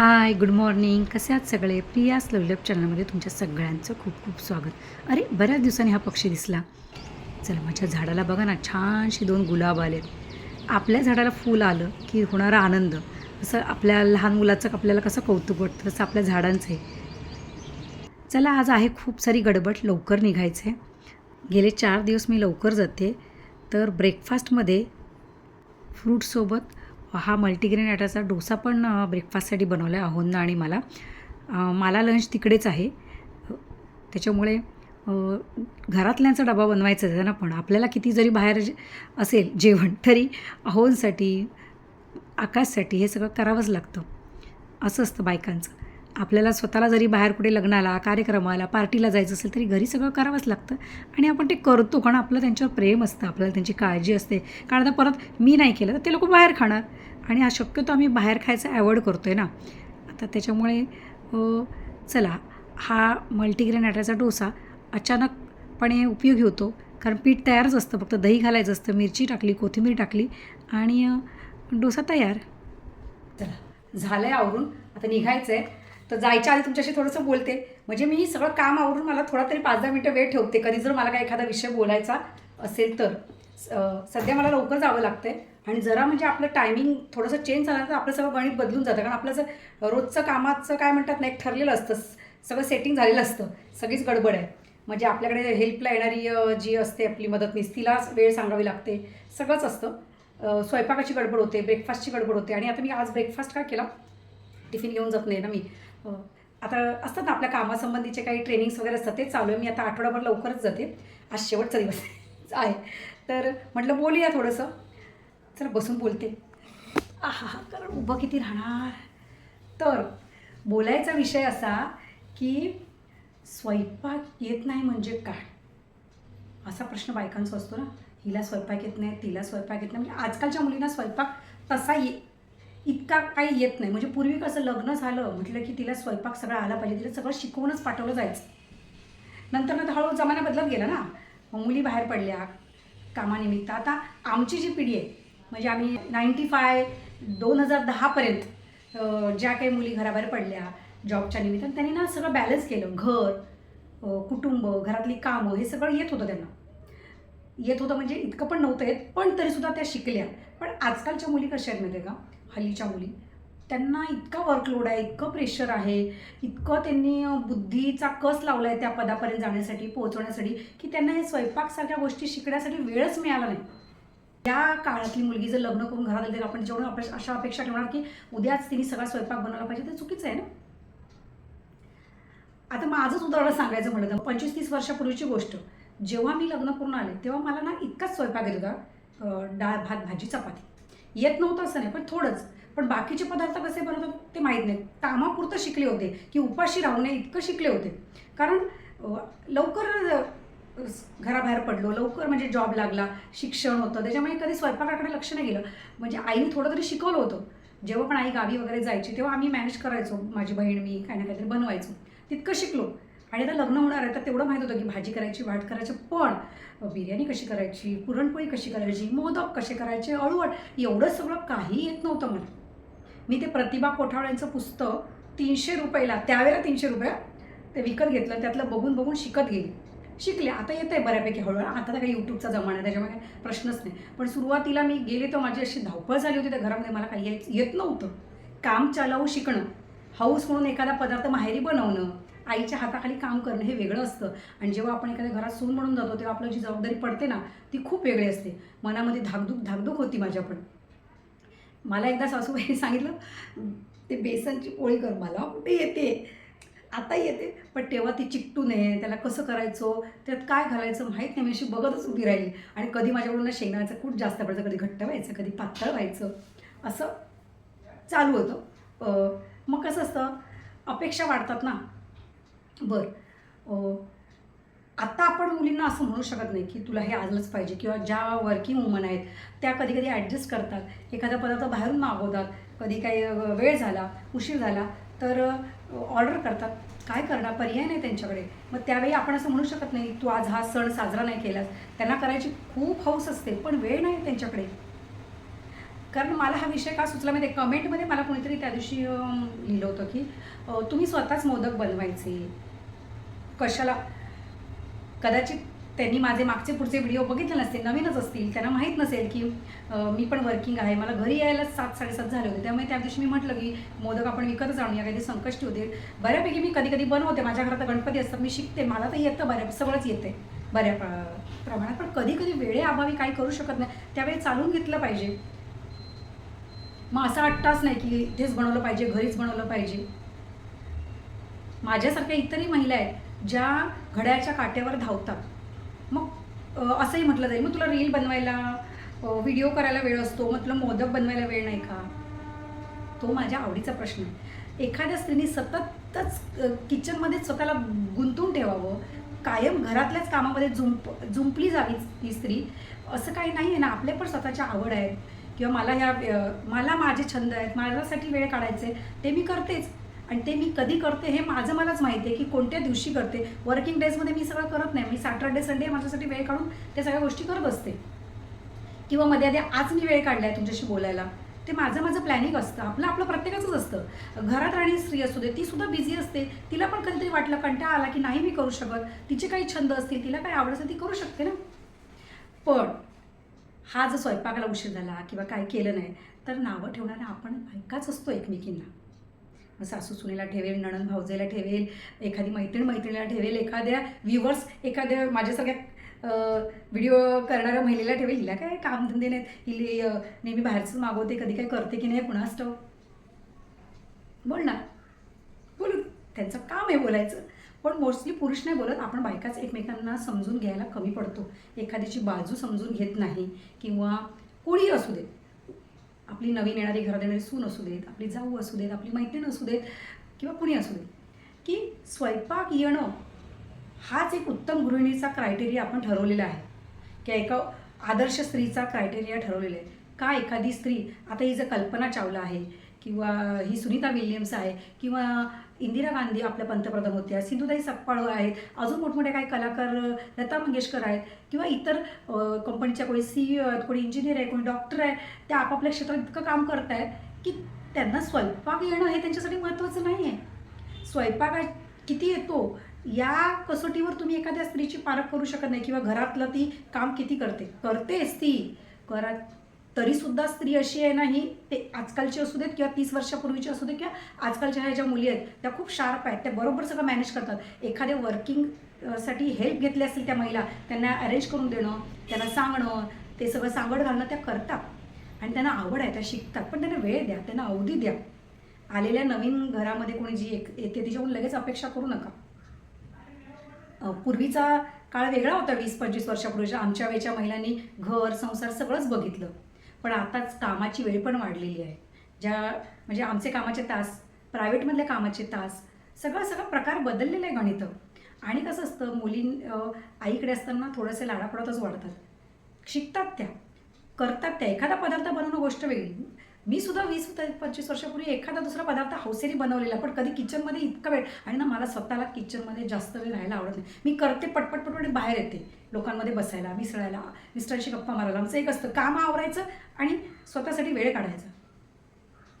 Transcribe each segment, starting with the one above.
Hi good morning कसे आहात सगळे? प्रियास लवलप चॅनलमध्ये तुमच्या सगळ्यांचं खूप खूप स्वागत. अरे बऱ्याच दिवसांनी हा पक्षी दिसला. चला माझ्या झाडाला बघा ना छानशी दोन गुलाब आले. आपल्या झाडाला फूल आलं की होणारा आनंद. असं आपल्या लहान मुलाचं आपल्याला कसं कौतुक वाटतं तसं आपल्या झाडांचं आहे चला आज आहे खूप सारी गडबड लवकर निघायचं. आहे गेले चार दिवस मी लवकर जाते. तर ब्रेकफास्टमध्ये फ्रूटसोबत हा मल्टीग्रेन आटाचा डोसा पण ब्रेकफास्टसाठी बनवला आहे अहोंना आणि मला. मला लंच तिकडेच आहे. त्याच्यामुळे घरातल्यांचा डबा बनवायचा आहे ना पण आपल्याला किती जरी बाहेर असेल जेवण तरी अहोंसाठी आकाशसाठी हे सगळं करावंच लागतं. असं असतं बायकांचं. आपल्याला स्वतःला जरी बाहेर कुठे लग्नाला कार्यक्रमाला पार्टीला जायचं असेल तरी घरी सगळं करावंच लागतं. आणि आपण ते करतो कारण आपलं त्यांच्यावर प्रेम असतं आपल्याला त्यांची काळजी असते. कारण आता परत मी नाही केलं तर ते लोक बाहेर खाणार. आणि हा शक्यतो आम्ही बाहेर खायचं अवॉइड करतो आहे ना. आता त्याच्यामुळे चला हा मल्टीग्रेन आट्याचा डोसा अचानकपणे उपयोगी होतो. कारण पीठ तयारच असतं फक्त दही घालायचं असतं मिरची टाकली कोथिंबीर टाकली आणि डोसा तयार. चला झालं आहे आवरून. आता निघायचं आहे तर जायच्या आधी तुमच्याशी थोडंसं बोलते. म्हणजे मी सगळं काम आवरून मला थोडा तरी पाच दहा मिनटं वेळ ठेवते. कधी जर मला काय एखादा विषय बोलायचा असेल तर. सध्या मला लवकर जावं लागतं आहे आणि जरा म्हणजे आपलं टायमिंग थोडंसं चेंज झालं तर आपलं सगळं गणित बदलून जातं. कारण आपलं जर रोजचं कामाचं काय म्हणतात ना एक ठरलेलं असतं. सगळं सेटिंग झालेलं असतं. सगळीच गडबड आहे. म्हणजे आपल्याकडे हेल्पला येणारी जी असते आपली मदतनीस तिलाच वेळ सांगावी लागते. सगळंच असतं. स्वयंपाकाची गडबड होते ब्रेकफास्टची गडबड होते. आणि आता मी आज ब्रेकफास्ट काय केला? टिफिन घेऊन जात नाही ना मी. हो. आता असतात ना आपल्या कामासंबंधीचे काही ट्रेनिंग्स वगैरे असतात ते चालू आहे. मी आता आठवडाभर लवकरच जाते. आज शेवटचा दिवस आहे. तर म्हटलं बोलूया थोडंसं. चला बसून बोलते. आहा हा कारण उभं किती राहणार? तर बोलायचा विषय असा की स्वयंपाक येत नाही म्हणजे काय? असा प्रश्न बायकांचा असतो ना. हिला स्वयंपाक येत नाही तिला स्वयंपाक येत नाही. म्हणजे आजकालच्या मुलींना स्वयंपाक तसा ये इतका काही येत नाही. म्हणजे पूर्वी कसं लग्न झालं म्हटलं की तिला स्वयंपाक सगळं आला पाहिजे तिला सगळं शिकवूनच पाठवलं जायचं. नंतर नंतर हळूहळू जमाना बदलत गेला ना. मग मुली बाहेर पडल्या कामानिमित्त. आता आमची जी पिढी आहे म्हणजे आम्ही नाईंटी फाय दोन हजार दहापर्यंत ज्या काही मुली घराबाहेर पडल्या जॉबच्या निमित्तानं त्यांनी ना सगळं बॅलन्स केलं. घर कुटुंब घरातली कामं हे सगळं येत होतं त्यांना. येत होतं म्हणजे इतकं पण नव्हतं येत पण तरीसुद्धा त्या शिकल्या. पण आजकालच्या मुली कशा आहेत माहिती आहे का? हल्लीच्या मुली. त्यांना इतका वर्कलोड आहे इतकं प्रेशर आहे इतकं त्यांनी बुद्धीचा कस लावला आहे त्या पदापर्यंत जाण्यासाठी पोहोचवण्यासाठी की त्यांना हे स्वयंपाकसारख्या गोष्टी शिकण्यासाठी वेळच मिळाला नाही. त्या काळातली मुलगी जर लग्न करून घरात आली तर आपण जेवढं अपेक्षा अशा अपेक्षा ठेवणार की उद्याच तिने सगळा स्वयंपाक बनवला पाहिजे ते चुकीचं आहे ना? आता माझंच उदाहरण सांगायचं म्हणलं तर पंचवीस तीस वर्षापूर्वीची गोष्ट. जेव्हा मी लग्न करून आले तेव्हा मला ना इतकाच स्वयंपाक येत होता डाळ भात भाजी चपाती. येत नव्हतं असं नाही पण थोडंच. पण बाकीचे पदार्थ कसे बनवतात ते माहीत नाही. कामापुरतं शिकले होते की उपाशी राहू नये इतकं शिकले होते. कारण लवकर घराबाहेर पडलो लवकर म्हणजे जॉब लागला शिक्षण होतं त्याच्यामुळे कधी स्वयंपाकाकडे लक्ष नाही गेलं. म्हणजे आईने थोडं तरी शिकवलं होतं. जेव्हा पण आई गावी वगैरे जायची तेव्हा आम्ही मॅनेज करायचो माझी बहीण मी काही ना काहीतरी बनवायचो. तितकं शिकलो. आणि आता लग्न होणार आहे तर तेवढं माहीत होतं की भाजी करायची वाट करायची पण बिर्याणी कशी करायची पुरणपोळी कशी करायची मोदक कसे करायचे अळूवट एवढं सगळं काही येत नव्हतं मला. मी ते प्रतिभा कोठावळ्यांचं पुस्तक तीनशे रुपयाला त्यावेळेला तीनशे रुपया ते विकत घेतलं त्यातलं बघून बघून शिकत गेली. शिकले आता येत आहे बऱ्यापैकी हळूहळू आता तर काही यूट्यूबचा जमाना आहे त्याच्यामुळे काही प्रश्नच नाही. पण सुरुवातीला मी गेले तर माझी अशी धावपळ झाली होती त्या घरामध्ये मला काही येत नव्हतं. काम चालवू शिकणं. हाऊस म्हणून एखादा पदार्थ माहेरी बनवणं आईच्या हाताखाली काम करणं हे वेगळं असतं. आणि जेव्हा आपण एखाद्या घरात सून म्हणून जातो तेव्हा आपलं जी जबाबदारी पडते ना ती खूप वेगळी असते. मनामध्ये धाकधूक धाकधूक होती माझ्या पण. मला एकदा सासूबाईने सांगितलं ते बेसनची पोळी कर मला कुठे येते? आता येते. पण तेव्हा ती चिकटू नये त्याला कसं करायचं त्यात काय घालायचं माहीत नाही. मी अशी बघतच उभी राहिली. आणि कधी माझ्याकडून ना शेंगदाण्याचं कूट जास्त पडायचं कधी घट्ट व्हायचं कधी पातळ व्हायचं असं चालू होतं. मग कसं असतं अपेक्षा वाढतात ना. बरं. आत्ता आपण मुलींना असं म्हणू शकत नाही की तुला हे आलंच पाहिजे किंवा ज्या वर्किंग वुमन आहेत त्या कधी कधी ॲडजस्ट करतात. एखादा पदार्थ बाहेरून मागवतात कधी काही वेळ झाला उशीर झाला तर ऑर्डर करतात. काय करणार? पर्याय नाही त्यांच्याकडे. मग त्यावेळी आपण असं म्हणू शकत नाही तू आज हा सण साजरा नाही केलास. त्यांना करायची खूप हौस असते पण वेळ नाही त्यांच्याकडे. कारण मला हा विषय का सुचला माहिती कमेंटमध्ये मला कोणीतरी त्या दिवशी लिहिलं होतं की तुम्ही स्वतःच मोदक बनवायचे. कशाला? कदाचित त्यांनी माझे मागचे पुढचे व्हिडिओ बघितले नसतील नवीनच असतील त्यांना माहीत नसेल की मी पण वर्किंग आहे मला घरी यायला सात साडेसात झाले होते. त्यामुळे त्या दिवशी मी म्हटलं की मोदक आपण विकतच आणूया काही संकष्टी होते बऱ्यापैकी मी कधी कधी बनवते माझ्या घरात गणपती असतात मी शिकते मला तर येतं बऱ्या सगळंच येते. बऱ्या प्रमाणात पण कधी कधी वेळे अभावी काही करू शकत नाही. त्यावेळी चालून घेतलं पाहिजे. मग असा अट्टाच नाही की इथेच बनवलं पाहिजे घरीच बनवलं पाहिजे. माझ्यासारख्या इतरही महिला आहेत ज्या घड्याच्या काट्यावर धावतात. मग असंही म्हटलं जाईल. मग तुला रील बनवायला व्हिडिओ करायला वेळ असतो. मग तुला मोदक बनवायला वेळ नाही का? तो माझ्या आवडीचा प्रश्न आहे. एखाद्या स्त्रीने सततच किचनमध्ये स्वतःला गुंतून ठेवावं. कायम घरातल्याच कामामध्ये झुंप झुंपली जावी ही स्त्री. असं काही नाही आहे ना. आपले पण स्वतःच्या आवड आहेत. किंवा मला ह्या मला माझे छंद आहेत. माझ्यासाठी वेळ काढायचे. ते मी करतेच. आणि ते मी कधी करते हे माझं मलाच माहिती आहे की कोणत्या दिवशी करते. वर्किंग डेजमध्ये मी सगळं करत नाही. मी सॅटर्डे संडे माझ्यासाठी वेळ काढून त्या सगळ्या गोष्टी करत असते किंवा मध्ये आधी आज मी वेळ काढला आहे तुमच्याशी बोलायला. ते माझं माझं प्लॅनिंग असतं. आपलं आपलं प्रत्येकाचंच असतं. घरात राहणारी स्त्री असू दे ती सुद्धा बिझी असते. तिला पण कधीतरी वाटलं कंटाळा आला की नाही मी करू शकत. तिचे काही छंद असतील तिला काही आवड असेल ती करू शकते ना. पण हा जर स्वयंपाकाला उशीर झाला किंवा काय केलं नाही तर नावं ठेवणारा आपण बायकाच असतो एकमेकींना. मग सासू सुनेला ठेवेल नणंद भाऊजेला ठेवेल एखादी मैत्रीण मैत्रिणीला ठेवेल एखाद्या व्ह्युअर्स एखाद्या माझ्या सगळ्या व्हिडिओ करणाऱ्या महिलेला ठेवेल. हिला काय कामधंदे नाहीत. हिली नेहमी बाहेरच मागवते कधी काय करते की नाही पुन्हा ठाऊक. बोल ना. बोलू. त्यांचं काम आहे बोलायचं. पण मोस्टली पुरुष नाही बोलत. आपण बायकाच एकमेकांना समजून घ्यायला कमी पडतो. एखाद्याची बाजू समजून घेत नाही. किंवा कोणी असू दे. आपली नवीन येणारी घरात येणारी सून असू देत आपली जाऊ असू देत आपली मैत्रीण असू देत किंवा कुणी असू देत की स्वयंपाक येणं हाच एक उत्तम गृहिणीचा क्रायटेरिया आपण ठरवलेला आहे. की एका आदर्श स्त्रीचा क्रायटेरिया ठरवलेला आहे. का एखादी स्त्री आता ही जर कल्पना चावला आहे किंवा ही सुनीता विल्यम्स आहे किंवा इंदिरा गांधी आपल्या पंतप्रधान होत्या सिंधुताई सप्पाळ आहेत अजून मोठमोठे काही कलाकार लता मंगेशकर आहेत किंवा इतर कंपनीच्या कोणी सी ई आहेत कोणी इंजिनियर आहे कोणी डॉक्टर आहे त्या आपापल्या क्षेत्रात इतकं काम करत आहेत की त्यांना स्वयंपाक येणं हे त्यांच्यासाठी महत्त्वाचं नाही आहे स्वयंपाक किती येतो या कसोटीवर तुम्ही एखाद्या स्त्रीची पारख करू शकत नाही किंवा घरातलं ती काम किती करते. करतेच ती. घरात तरीसुद्धा स्त्री अशी आहे ना ही ते आजकालची असू देत किंवा तीस वर्षापूर्वीची असू दे किंवा आजकालच्या ह्या ज्या मुली आहेत त्या खूप शार्प आहेत त्या बरोबर सगळं मॅनेज करतात. एखाद्या वर्किंगसाठी हेल्प घेतली असेल त्या महिला त्यांना अरेंज करून देणं त्यांना सांगणं ते सगळं सांगड घालणं त्या करतात. आणि त्यांना आवड आहे त्या शिकतात. पण त्यांना वेळ द्या त्यांना अवधी द्या. आलेल्या नवीन घरामध्ये कोणी जी एक येते तिच्याकडून लगेच अपेक्षा करू नका. पूर्वीचा काळ वेगळा होता वीस पंचवीस वर्षापूर्वीच्या. आमच्या वेळच्या महिलांनी घर संसार सगळंच बघितलं. पण आताच कामाची वेळ पण वाढलेली आहे. ज्या म्हणजे आमचे कामाचे तास प्रायव्हेटमधले कामाचे तास सगळं सगळं प्रकार बदललेलं आहे गणितं. आणि कसं असतं मुली आईकडे असताना थोडंसे लाडापडातच वाढतात. शिकतात त्या. करतात त्या. एखादा पदार्थ बनवणं गोष्ट वेगळी. मी सुद्धा वीस ते पंचवीस वर्षापूर्वी एखादा दुसरा पदार्थ हौसेरी बनवलेला पण कधी किचनमध्ये इतका वेळ आणि ना मला स्वतःला किचनमध्ये जास्त वेळ राहायला आवडत नाही. मी करते पटपट पटपट बाहेर येते लोकांमध्ये बसायला मिसळायला मिस्टरांशी गप्पा मारायला. आमचं एक असतं काम आवरायचं आणि स्वतःसाठी वेळ काढायचा.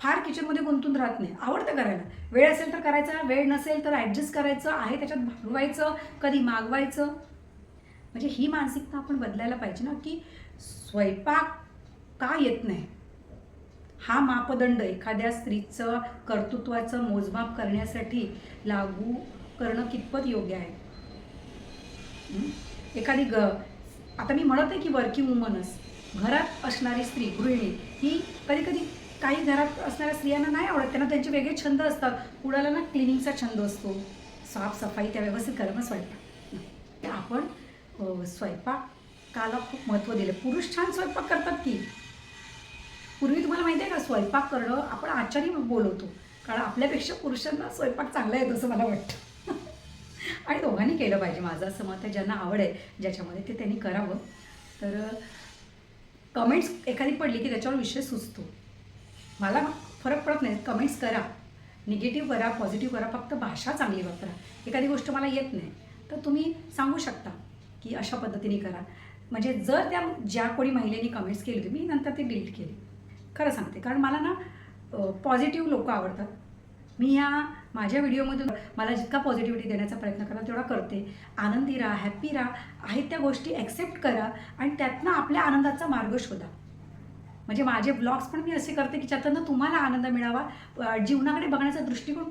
फार किचनमध्ये गुंतून राहत नाही आवडतं करायला. वेळ असेल तर करायचा वेळ नसेल तर ॲडजस्ट करायचं आहे त्याच्यात भागवायचं कधी मागवायचं. म्हणजे ही मानसिकता आपण बदलायला पाहिजे ना की स्वयंपाक का येत नाही? हा मापदंड एखाद्या स्त्रीचं कर्तृत्वाचं मोजमाप करण्यासाठी लागू करणं कितपत योग्य आहे? एखादी ग आता मी म्हणत आहे की वर्किंग वुमनच घरात असणारी स्त्री गृहिणी ही कधी कधी काही घरात असणाऱ्या स्त्रियांना नाही आवडत. त्यांना त्यांचे वेगळे छंद असतात. कुणाला ना क्लिनिंगचा छंद असतो. साफसफाई त्या व्यवस्थित करणं स्वयंपाक. आपण स्वयंपाकाला खूप महत्त्व दिलं. पुरुष छान स्वयंपाक करतात की? पूर्वी तुम्हाला माहिती आहे का स्वयंपाक करणं आपण आचारी बोलवतो. कारण आपल्यापेक्षा पुरुषांना स्वयंपाक चांगला येतो असं मला वाटतं. आणि दोघांनी केलं पाहिजे माझं असं मत आहे. ज्यांना आवड आहे ज्याच्यामध्ये ते त्यांनी करावं. तर कमेंट्स एखादी पडली की त्याच्यावर विषय सुचतो. मला फरक पडत नाही. कमेंट्स करा. निगेटिव्ह करा पॉझिटिव्ह करा. फक्त भाषा चांगली वापरा. एखादी गोष्ट मला येत नाही. तर तुम्ही सांगू शकता की अशा पद्धतीने करा. म्हणजे जर त्या ज्या कोणी महिलेने कमेंट्स केली होती मी नंतर ती डिलीट केली. खरं सांगते. कारण मला ना पॉझिटिव्ह लोक आवडतात. मी ह्या माझ्या व्हिडिओमधून मला जितका पॉझिटिव्हिटी देण्याचा प्रयत्न करा तेवढा करते. आनंदी राहा हॅप्पी राहा. आहेत त्या गोष्टी ॲक्सेप्ट करा आणि त्यातनं आपल्या आनंदाचा मार्ग शोधा. म्हणजे माझे ब्लॉग्स पण मी असे करते की ज्यातनं तुम्हाला आनंद मिळावा जीवनाकडे बघण्याचा दृष्टिकोन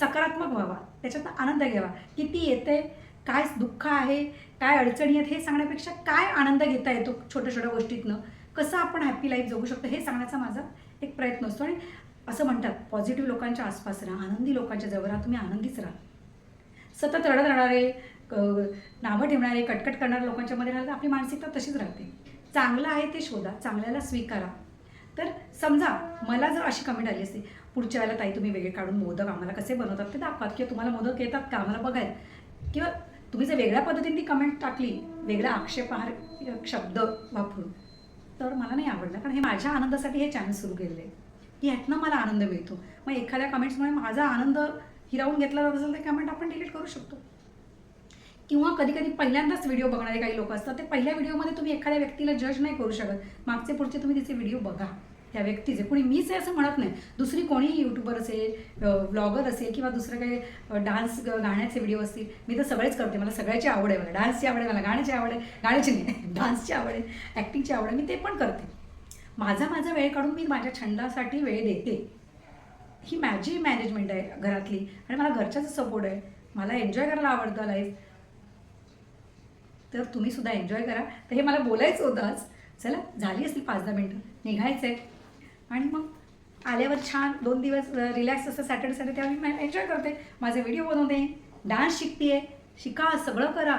सकारात्मक व्हावा. त्याच्यातनं आनंद घ्यावा. किती येते काय दुःख आहे काय अडचणी आहेत हे सांगण्यापेक्षा काय आनंद घेता येतो छोट्या छोट्या गोष्टीतनं? कसं आपण हॅप्पी लाईफ जगू शकतो हे सांगण्याचा माझा एक प्रयत्न असतो. आणि असं म्हणतात पॉझिटिव्ह लोकांच्या आसपास राहा आनंदी लोकांच्या जवळ राहा तुम्ही आनंदीच राहा. सतत रडत राहणारे क- नावं ठेवणारे कटकट करणाऱ्या लोकांच्या मध्ये राहिलं तर आपली मानसिकता तशीच राहते. चांगलं आहे ते शोधा चांगल्याला स्वीकारा. तर समजा मला जर अशी कमेंट आली असते पुढच्या वेळेला ताई तुम्ही वेगळे काढून मोदक आम्हाला कसे बनवतात ते दाखवात किंवा तुम्हाला मोदक येतात का आम्हाला बघायला? किंवा तुम्ही जर वेगळ्या पद्धतीने ती कमेंट टाकली वेगळा आक्षेपार्ह शब्द वापरून तर मला नाही आवडलं कारण हे माझ्या आनंदासाठी हे चॅनल सुरू केले की ह्यातनं मला आनंद मिळतो. मग एखाद्या कमेंट्समुळे माझा आनंद हिरावून घेतला जात असेल तर कमेंट आपण डिलीट करू शकतो. किंवा कधी कधी पहिल्यांदाच व्हिडिओ बघणारे काही लोक असतात ते पहिल्या व्हिडिओमध्ये तुम्ही एखाद्या व्यक्तीला जज नाही करू शकत. मागचे पुढचे तुम्ही तिचे व्हिडिओ बघा. त्या व्यक्तीचे. कोणी मीच आहे असं म्हणत नाही. दुसरी कोणीही यूट्यूबर असेल व्लॉगर असेल किंवा दुसरं काही डान्स गाण्याचे व्हिडिओ असतील मी तर सगळेच करते. मला सगळ्याची आवड आहे. मला डान्सची आवड आहे मला गाण्याची आवड आहे. गाण्याची नाही डान्सची आवड आहे ॲक्टिंगची आवड आहे. मी ते पण करते. माझा माझा वेळ काढून मी माझ्या छंदासाठी वेळ देते. ही माझी मॅनेजमेंट आहे घरातली. आणि मला घरच्याचा सपोर्ट आहे. मला एन्जॉय करायला आवडतं लाईफ तर तुम्ही सुद्धा एन्जॉय करा. तर हे मला बोलायचं होतं आज. चला झाली असतील पाच दहा मिनटं. निघायचं आहे आणि मग आल्यावर छान दोन दिवस रिलॅक्स असतं सॅटर्डे संडे तेव्हा मी एन्जॉय करते. माझे व्हिडिओ बनवते डान्स शिकते शिका सगळं करा.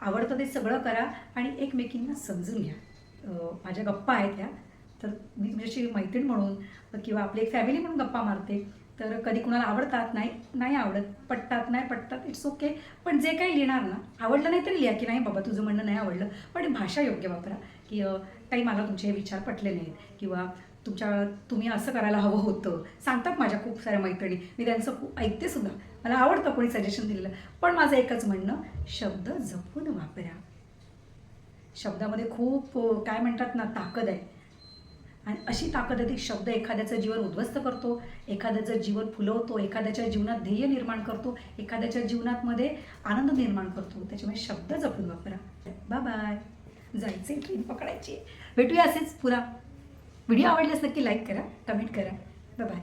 आवडतं ते सगळं करा आणि एकमेकींना समजून घ्या. माझ्या गप्पा आहेत ह्या. तर मी तुमच्याशी मैत्रीण म्हणून किंवा आपली एक फॅमिली म्हणून गप्पा मारते. तर कधी कुणाला आवडतात नाही नाही आवडत पटतात नाही पटतात इट्स ओके पण जे काही लिहिणार ना आवडलं नाही तरी लिहा की नाही बाबा तुझं म्हणणं नाही आवडलं. पण भाषा योग्य वापरा. की काही मला तुमचे हे विचार पटले नाहीत किंवा तुमच्या तुम्ही असं करायला हवं होतं. सांगतात माझ्या खूप साऱ्या मैत्रिणी. मी त्यांचं खूप ऐकते सुद्धा. मला आवडतं कोणी सजेशन दिलेलं. पण माझं एकच म्हणणं शब्द जपून वापरा. शब्दामध्ये खूप काय म्हणतात ना ताकद आहे. आणि अशी ताकद आहे ती शब्द एखाद्याचं जीवन उद्ध्वस्त करतो एखाद्याचं जीवन फुलवतो एखाद्याच्या जीवनात ध्येय निर्माण करतो एखाद्याच्या जीवनात मध्ये आनंद निर्माण करतो. त्याच्यामुळे शब्द जपून वापरा. Bye bye. जायचे ट्रेन पकडायची भेटूया असेच पुरा. व्हिडिओ आवडल्यास नक्की लाईक करा कमेंट करा. Bye bye